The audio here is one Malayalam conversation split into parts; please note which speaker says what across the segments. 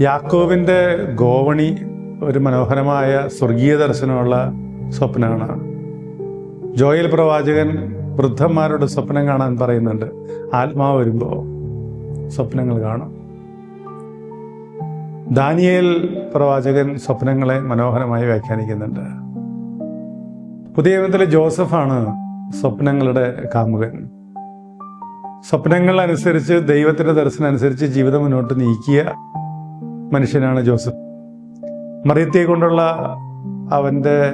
Speaker 1: യാക്കോവിന്റെ ഗോവണി ഒരു മനോഹരമായ സ്വർഗീയ ദർശനമുള്ള സ്വപ്നമാണ്. ജോയൽ പ്രവാചകൻ വൃദ്ധന്മാരുടെ സ്വപ്നം കാണാൻ പറയുന്നുണ്ട് ആത്മാവ് വരുമ്പോൾ സ്വപ്നങ്ങൾ കാണും. ദാനിയേൽ പ്രവാചകൻ സ്വപ്നങ്ങളെ മനോഹരമായി വ്യാഖ്യാനിക്കുന്നുണ്ട്. പുതിയ നിയമത്തിലെ ജോസഫാണ് സ്വപ്നങ്ങളുടെ കാമുകൻ. സ്വപ്നങ്ങൾ അനുസരിച്ച് ദൈവത്തിന്റെ ദർശനം അനുസരിച്ച് ജീവിതം മുന്നോട്ട് നീക്കിയ മനുഷ്യനാണ് ജോസഫ്. മറിയത്തെ കൊണ്ടുള്ള അവന്റെ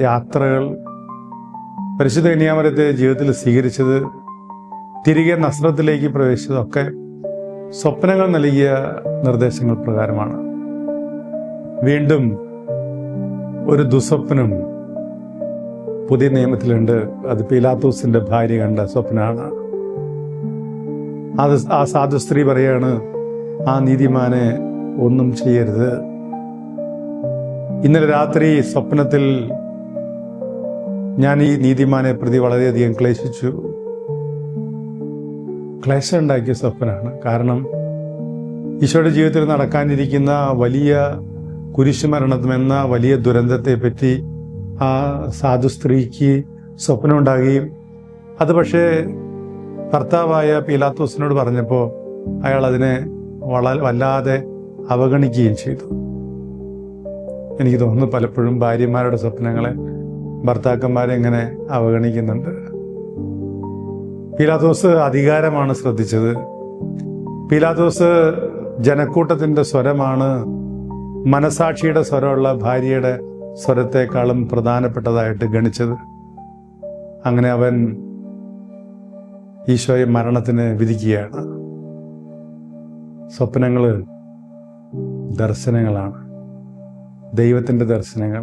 Speaker 1: യാത്രകൾ പരിശുദ്ധ കന്യാമരത്തെ ജീവിതത്തിൽ സ്വീകരിച്ചത് തിരികെ നസ്രത്തിലേക്ക് പ്രവേശിച്ചതൊക്കെ സ്വപ്നങ്ങൾ നൽകിയ നിർദ്ദേശങ്ങൾ പ്രകാരമാണ്. വീണ്ടും ഒരു ദുസ്വപ്നം പുതിയ നിയമത്തിലുണ്ട്. അത് പീലാത്തൂസിന്റെ ഭാര്യ കണ്ട സ്വപ്നമാണ്. അത് ആ സാധു സ്ത്രീ പറയാണ് ആ നീതിമാനെ ഒന്നും ചെയ്യരുത്. ഇന്നലെ രാത്രി സ്വപ്നത്തിൽ ഞാൻ ഈ നീതിമാനെ പ്രതി വളരെയധികം ക്ലേശിച്ചു. ക്ലേശം ഉണ്ടാക്കിയ സ്വപ്നമാണ്. കാരണം ഈശോയുടെ ജീവിതത്തിൽ നടക്കാനിരിക്കുന്ന വലിയ കുരിശുമരണമെന്ന വലിയ ദുരന്തത്തെ പറ്റി ആ സാധു സ്ത്രീക്ക് സ്വപ്നം ഉണ്ടാകുകയും അത് പക്ഷേ ഭർത്താവായ പീലാത്തോസിനോട് പറഞ്ഞപ്പോൾ അയാൾ അതിനെ വള വല്ലാതെ അവഗണിക്കുകയും ചെയ്തു. എനിക്ക് തോന്നുന്നു പലപ്പോഴും ഭാര്യമാരുടെ സ്വപ്നങ്ങളെ ഭർത്താക്കന്മാരെ എങ്ങനെ അവഗണിക്കുന്നുണ്ട്. പീലാത്തോസ് അധികാരമാണ് ശ്രദ്ധിച്ചത്. പീലാത്തോസ് ജനക്കൂട്ടത്തിന്റെ സ്വരമാണ് മനസാക്ഷിയുടെ സ്വരമുള്ള ഭാര്യയുടെ സ്വരത്തെക്കാളും പ്രധാനപ്പെട്ടതായിട്ട് ഗണിച്ചത്. അങ്ങനെ അവൻ ഈശോയെ മരണത്തിന് വിധിക്കുകയാണ്. സ്വപ്നങ്ങൾ ദർശനങ്ങളാണ്. ദൈവത്തിന്റെ ദർശനങ്ങൾ.